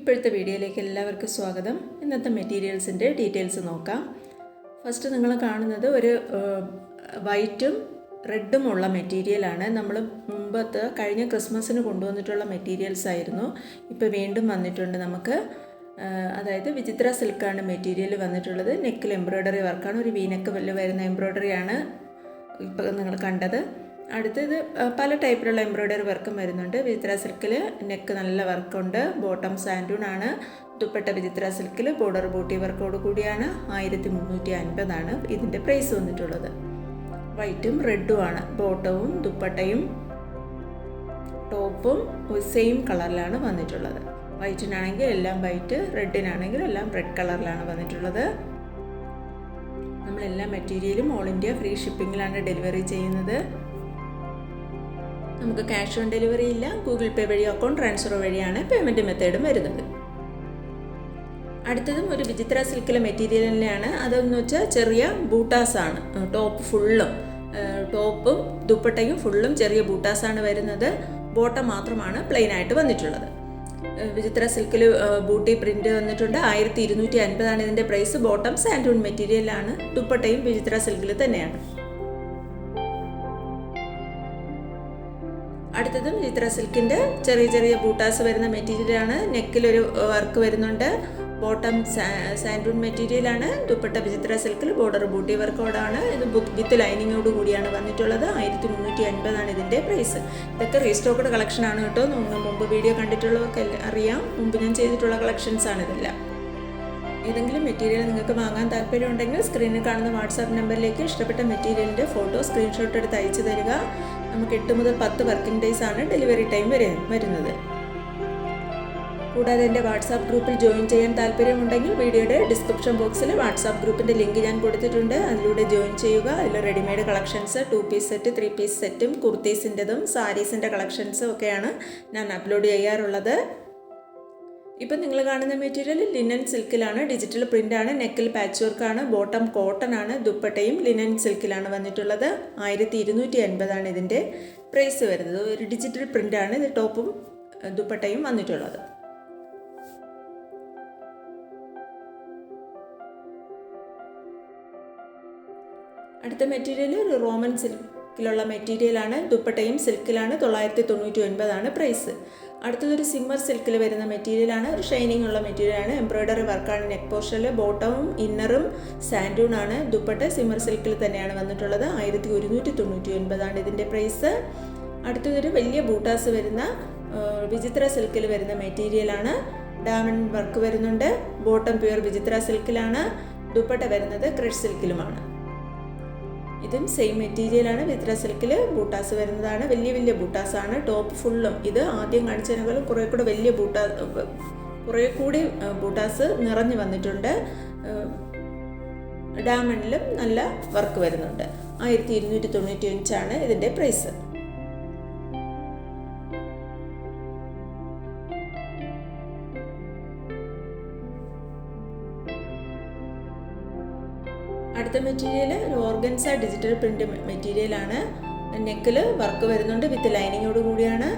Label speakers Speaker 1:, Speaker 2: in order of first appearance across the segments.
Speaker 1: ഇപ്പോഴത്തെ വീഡിയോയിലേക്ക് എല്ലാവർക്കും സ്വാഗതം. ഇന്നത്തെ മെറ്റീരിയൽസിന്റെ ഡീറ്റെയിൽസ് നോക്കാം. ഫസ്റ്റ് നിങ്ങൾ കാണുന്നത് ഒരു വൈറ്റും റെഡും ഉള്ള മെറ്റീരിയലാണ്. നമ്മൾ മുമ്പത്തെ കഴിഞ്ഞ ക്രിസ്മസിന് കൊണ്ടുവന്നിട്ടുള്ള മെറ്റീരിയൽസ് ആയിരുന്നു. ഇപ്പോൾ വീണ്ടും വന്നിട്ടുണ്ട് നമുക്ക്. അതായത് വിചിത്ര സിൽക്കാണ് മെറ്റീരിയൽ വന്നിട്ടുള്ളത്. നെക്കിൽ എംബ്രോയ്ഡറി വർക്കാണ്. ഒരു വീനക്ക് വല്ല വരുന്ന എംബ്രോയ്ഡറിയാണ് ഇപ്പോൾ നിങ്ങൾ കണ്ടത്. അടുത്തത് പല ടൈപ്പിലുള്ള എംബ്രോയ്ഡറി വർക്കും വരുന്നുണ്ട്. വിചിത്ര സിൽക്കിൽ നെക്ക് നല്ല വർക്കുണ്ട്. ബോട്ടം സാൻഡൂൺ ആണ്. ദുപ്പട്ട വിചിത്ര സിൽക്കിൽ ബോർഡർ ബൂട്ടി വർക്കോട് കൂടിയാണ്. ആയിരത്തി മുന്നൂറ്റി അൻപതാണ് ഇതിന്റെ പ്രൈസ് വന്നിട്ടുള്ളത്. വൈറ്റും റെഡും ആണ്. ബോട്ടവും ദുപ്പട്ടയും ടോപ്പും സെയിം കളറിലാണ് വന്നിട്ടുള്ളത്. വൈറ്റിനാണെങ്കിൽ എല്ലാം വൈറ്റ് റെഡിനാണെങ്കിൽ എല്ലാം റെഡ് കളറിലാണ് വന്നിട്ടുള്ളത്. നമ്മളെല്ലാ മെറ്റീരിയലും ഓൾ ഇന്ത്യ ഫ്രീ ഷിപ്പിങ്ങിലാണ് ഡെലിവറി ചെയ്യുന്നത്. നമുക്ക് ക്യാഷ് ഓൺ ഡെലിവറി ഇല്ല. ഗൂഗിൾ പേ വഴിയോ അക്കൗണ്ട് ട്രാൻസ്ഫർ വഴിയാണ് പേയ്മെന്റ് മെത്തേഡും വരുന്നത്. അടുത്തതും ഒരു വിചിത്ര സിൽക്കിലെ മെറ്റീരിയലിനെയാണ് അതെന്ന് വെച്ചാൽ ചെറിയ ബൂട്ടാസാണ് ടോപ്പ് ഫുള്ളും ടോപ്പും ദുപ്പട്ടയും ഫുള്ളും ചെറിയ ബൂട്ടാസാണ് വരുന്നത്. ബോട്ടം മാത്രമാണ് പ്ലെയിൻ ആയിട്ട് വന്നിട്ടുള്ളത്. വിചിത്ര സിൽക്കിൽ ബൂട്ടി പ്രിന്റ് വന്നിട്ടുണ്ട്. ആയിരത്തി ഇരുന്നൂറ്റി അൻപതാണ് ഇതിന്റെ പ്രൈസ് ബോട്ടം സാൻഡൂൺ മെറ്റീരിയലാണ് ദുപ്പട്ടയും വിചിത്ര സിൽക്കിൽ തന്നെയാണ്. അടുത്തതും ചിത്ര സിൽക്കിന്റെ ചെറിയ ചെറിയ ബൂട്ടാസ് വരുന്ന മെറ്റീരിയലാണ് നെക്കിലൊരു വർക്ക് വരുന്നുണ്ട്. ബോട്ടം സാൻഡൂൺ മെറ്റീരിയലാണ് ദുപ്പട്ട വിചിത്ര സിൽക്കിൽ ബോർഡർ ബൂട്ടി വർക്കോടാണ് ഇത് ബുക്ക് വിത്ത് ലൈനിങ്ങോട് കൂടിയാണ് വന്നിട്ടുള്ളത്. ആയിരത്തി മുന്നൂറ്റി അൻപതാണ് ഇതിന്റെ പ്രൈസ് ഇതൊക്കെ റീസ്റ്റോക്കഡ് ആണ് കേട്ടോ. നിങ്ങൾ മുമ്പ് വീഡിയോ കണ്ടിട്ടുള്ളതൊക്കെ അറിയാം. മുമ്പ് ഞാൻ ചെയ്തിട്ടുള്ള കളക്ഷൻസ് ആണ് ഇതെല്ലാം. ഏതെങ്കിലും മെറ്റീരിയൽ നിങ്ങൾക്ക് വാങ്ങാൻ താല്പര്യമുണ്ടെങ്കിൽ സ്ക്രീനിൽ കാണുന്ന വാട്സാപ്പ് നമ്പറിലേക്ക് ഇഷ്ടപ്പെട്ട മെറ്റീരിയലിന്റെ ഫോട്ടോ സ്ക്രീൻഷോട്ട് എടുത്ത് അയച്ചു തരിക. നമുക്ക് എട്ട് മുതൽ പത്ത് വർക്കിംഗ് ഡേയ്സ് ആണ് ഡെലിവറി ടൈം വരെ വരുന്നത്. കൂടാതെ എന്റെ വാട്സാപ്പ് ഗ്രൂപ്പിൽ ജോയിൻ ചെയ്യാൻ താല്പര്യമുണ്ടെങ്കിൽ വീഡിയോയുടെ ഡിസ്ക്രിപ്ഷൻ ബോക്സിൽ വാട്സാപ്പ് ഗ്രൂപ്പിന്റെ ലിങ്ക് ഞാൻ കൊടുത്തിട്ടുണ്ട്. അതിലൂടെ ജോയിൻ ചെയ്യുക. അതിൽ readymade collections two piece set three piece സെറ്റും കുർത്തീസിന്റെതും സാരീസിന്റെ കളക്ഷൻസും ഒക്കെയാണ് ഞാൻ അപ്ലോഡ് ചെയ്യാറുള്ളത്. ഇപ്പം നിങ്ങൾ കാണുന്ന മെറ്റീരിയൽ ലിനൻ സിൽക്കിലാണ് ഡിജിറ്റൽ പ്രിന്റ് ആണ് നെക്കിൽ പാച്ച് വർക്കാണ് ബോട്ടം കോട്ടൺ ആണ് ദുപ്പട്ടയും ലിനൻ സിൽക്കിലാണ് വന്നിട്ടുള്ളത്. ആയിരത്തി ഇരുന്നൂറ്റി അൻപതാണ് ഇതിന്റെ പ്രൈസ് വരുന്നത്. ഒരു ഡിജിറ്റൽ പ്രിന്റ് ആണ് ഇത് ടോപ്പും ദുപ്പട്ടയും വന്നിട്ടുള്ളത്. അടുത്ത മെറ്റീരിയൽ ഒരു റോമൻ സിൽക്കിലുള്ള മെറ്റീരിയലാണ് ദുപ്പട്ടയും സിൽക്കിലാണ് തൊള്ളായിരത്തി തൊണ്ണൂറ്റി ഒൻപതാണ് പ്രൈസ് അടുത്തതൊരു സിമ്മർ സിൽക്കിൽ വരുന്ന മെറ്റീരിയലാണ് ഒരു ഷൈനിങ് ഉള്ള മെറ്റീരിയലാണ് എംബ്രോയ്ഡറി വർക്കാണ് നെക്ക് പോർഷനിൽ ബോട്ടവും ഇന്നറും സാൻഡൂൺ ആണ്. ദുപ്പട്ട സിമ്മർ സിൽക്കിൽ തന്നെയാണ് വന്നിട്ടുള്ളത്. ആയിരത്തി ഒരുന്നൂറ്റി തൊണ്ണൂറ്റി ഒൻപതാണ് ഇതിന്റെ പ്രൈസ് അടുത്തതൊരു വലിയ ബൂട്ടാസ് വരുന്ന വിചിത്ര സിൽക്കിൽ വരുന്ന മെറ്റീരിയലാണ്. ഡയമണ്ട് വർക്ക് വരുന്നുണ്ട്. ബോട്ടം പ്യുവർ വിചിത്ര സിൽക്കിലാണ് ദുപ്പട്ട വരുന്നത് ക്രഷ് സിൽക്കിലുമാണ് ഇതും സെയിം മെറ്റീരിയലാണ് വിത്ര സിൽക്കിൽ ബൂട്ടാസ് വരുന്നതാണ്. വലിയ വലിയ ബൂട്ടാസ് ആണ് ടോപ്പ് ഫുള്ളും ഇത് ആദ്യം കാണിച്ചതിനേക്കാളും കുറേ കൂടെ വലിയ ബൂട്ടാ കുറേ കൂടി ബൂട്ടാസ് നിറഞ്ഞു വന്നിട്ടുണ്ട്. ഡയമണ്ടിലും നല്ല വർക്ക് വരുന്നുണ്ട്. ആയിരത്തി ഇരുന്നൂറ്റി തൊണ്ണൂറ്റി അഞ്ചാണ് ഇതിന്റെ പ്രൈസ് അടുത്ത മെറ്റീരിയൽ ഒരു ഓർഗൻസ ഡിജിറ്റൽ പ്രിന്റ് മെറ്റീരിയലാണ് നെക്കിൽ വർക്ക് വരുന്നുണ്ട് വിത്ത് ലൈനിങ്ങോട് കൂടിയാണ്.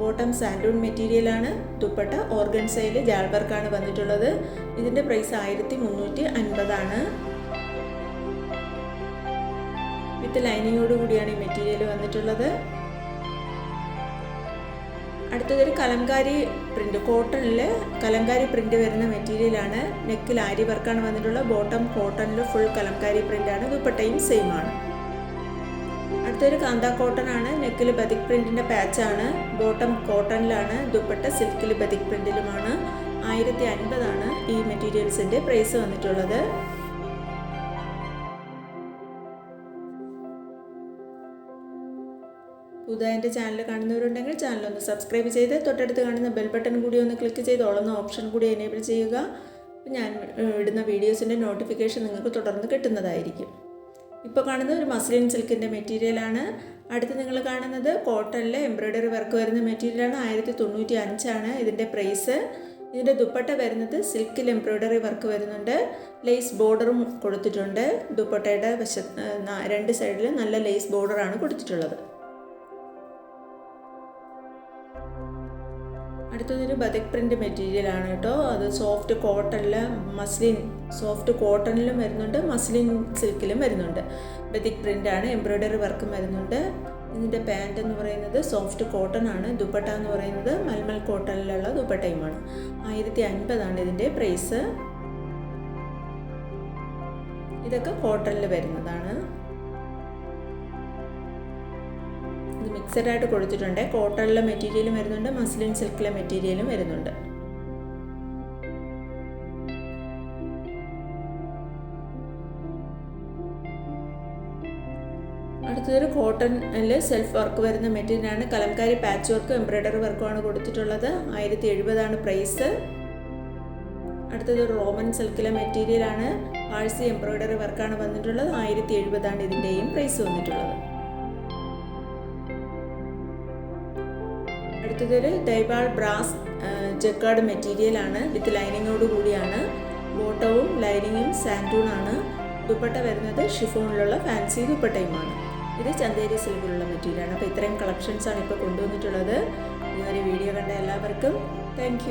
Speaker 1: ബോട്ടം സാൻഡൂൺ മെറ്റീരിയലാണ് ദുപ്പട്ട ഓർഗൻസയിൽ ജാൾ വർക്കാണ് വന്നിട്ടുള്ളത്. ഇതിന്റെ പ്രൈസ് ആയിരത്തി മുന്നൂറ്റി അൻപതാണ് വിത്ത് ലൈനിങ്ങോട് കൂടിയാണ് ഈ മെറ്റീരിയൽ വന്നിട്ടുള്ളത്. അടുത്തതൊരു കലംകാരി പ്രിന്റ് കോട്ടണിൽ കലംകാരി പ്രിന്റ് വരുന്ന മെറ്റീരിയലാണ് നെക്കിൽ ആരി വർക്കാണ് വന്നിട്ടുള്ള ബോട്ടം കോട്ടണിൽ ഫുൾ കലംകാരി ആണ്. ദുപ്പട്ടയും സെയിം ആണ്. അടുത്തൊരു കാന്ത കോട്ടൺ ആണ്. നെക്കിൽ ബതിക് പ്രിന്റിന്റെ പാച്ചാണ് ബോട്ടം കോട്ടണിലാണ് ദുപ്പട്ട സിൽക്കിൽ ബതിക് പ്രിന്റിലുമാണ് ആയിരത്തി അൻപതാണ് ഈ മെറ്റീരിയൽസിന്റെ പ്രൈസ് വന്നിട്ടുള്ളത്. പുതുതായി എന്റെ ചാനൽ കാണുന്നവരുണ്ടെങ്കിൽ ചാനൽ ഒന്ന് സബ്സ്ക്രൈബ് ചെയ്ത് തൊട്ടടുത്ത് കാണുന്ന ബെൽ ബട്ടൺ കൂടി ഒന്ന് ക്ലിക്ക് ചെയ്ത് ഓളുന്ന ഓപ്ഷൻ കൂടി എനേബിൾ ചെയ്യുക. ഞാൻ ഇടുന്ന വീഡിയോസിന്റെ നോട്ടിഫിക്കേഷൻ നിങ്ങൾക്ക് തുടർന്ന് കിട്ടുന്നതായിരിക്കും. ഇപ്പോൾ കാണുന്നത് ഒരു മസ്ലിൻ സിൽക്കിന്റെ മെറ്റീരിയലാണ് അടുത്ത് നിങ്ങൾ കാണുന്നത് കോട്ടണിലെ എംബ്രോയ്ഡറി വർക്ക് വരുന്ന മെറ്റീരിയലാണ് ആയിരത്തി തൊണ്ണൂറ്റി അഞ്ചാണ് ഇതിന്റെ പ്രൈസ് ഇതിന്റെ ദുപ്പട്ട വരുന്നത് സിൽക്കിൽ എംബ്രോയ്ഡറി വർക്ക് വരുന്നുണ്ട്. ലേസ് ബോർഡറും കൊടുത്തിട്ടുണ്ട്. ദുപ്പട്ടയുടെ വശ രണ്ട് സൈഡിലും നല്ല ലേസ് ബോർഡറാണ് കൊടുത്തിട്ടുള്ളത്. അടുത്തതൊരു ബതക് പ്രിന്റ് മെറ്റീരിയലാണ് കേട്ടോ. അത് സോഫ്റ്റ് കോട്ടണിൽ മസ്ലിൻ സോഫ്റ്റ് കോട്ടണിലും വരുന്നുണ്ട് മസ്ലിൻ സിൽക്കിലും വരുന്നുണ്ട്. ബതിക് ആണ് എംബ്രോയ്ഡറി വർക്കും വരുന്നുണ്ട്. ഇതിന്റെ പാന്റ് എന്ന് പറയുന്നത് സോഫ്റ്റ് കോട്ടൺ ആണ് ദുപ്പട്ട എന്ന് പറയുന്നത് മൽമൽ കോട്ടണിലുള്ള ദുപ്പട്ടയുമാണ് ആയിരത്തി അൻപതാണ് ഇതിന്റെ പ്രൈസ് ഇതൊക്കെ കോട്ടണിൽ വരുന്നതാണ്. ഇത് മിക്സഡ് ആയിട്ട് കൊടുത്തിട്ടുണ്ട്. കോട്ടണിലെ മെറ്റീരിയലും വരുന്നുണ്ട്. മസ്ലിൻ സിൽക്കിലെ മെറ്റീരിയലും വരുന്നുണ്ട്. അടുത്തതൊരു കോട്ടണിൽ സെൽഫ് വർക്ക് വരുന്ന മെറ്റീരിയലാണ് കലംകാരി പാച്ച് വർക്കും എംബ്രോയ്ഡറി വർക്കുമാണ് കൊടുത്തിട്ടുള്ളത്. ആയിരത്തി എഴുപതാണ് പ്രൈസ് അടുത്തത് റോമൻ സിൽക്കിലെ മെറ്റീരിയലാണ് പാഴ്സി എംബ്രോയ്ഡറി വർക്കാണ് വന്നിട്ടുള്ളത്. ആയിരത്തി എഴുപതാണ് ഇതിന്റെയും പ്രൈസ് വന്നിട്ടുള്ളത്. അടുത്തതൊരു ഡൈബാൾ ബ്രാസ് ജക്കാർഡ് മെറ്റീരിയലാണ് വിത്ത് ലൈനിങ്ങോട് കൂടിയാണ്. ബോട്ടവും ലൈനിങ്ങും സാൻഡൂണാണ് ദുപ്പട്ട വരുന്നത് ഷിഫോണിലുള്ള ഫാൻസി ദുപ്പട്ടയുമാണ് ഇത് ചന്തേരി സിൽക്കിലുള്ള മെറ്റീരിയലാണ് അപ്പോൾ ഇത്രയും കളക്ഷൻസാണ് ഇപ്പോൾ കൊണ്ടുവന്നിട്ടുള്ളത്. ഇതുവരെ വീഡിയോ കണ്ട എല്ലാവർക്കും താങ്ക്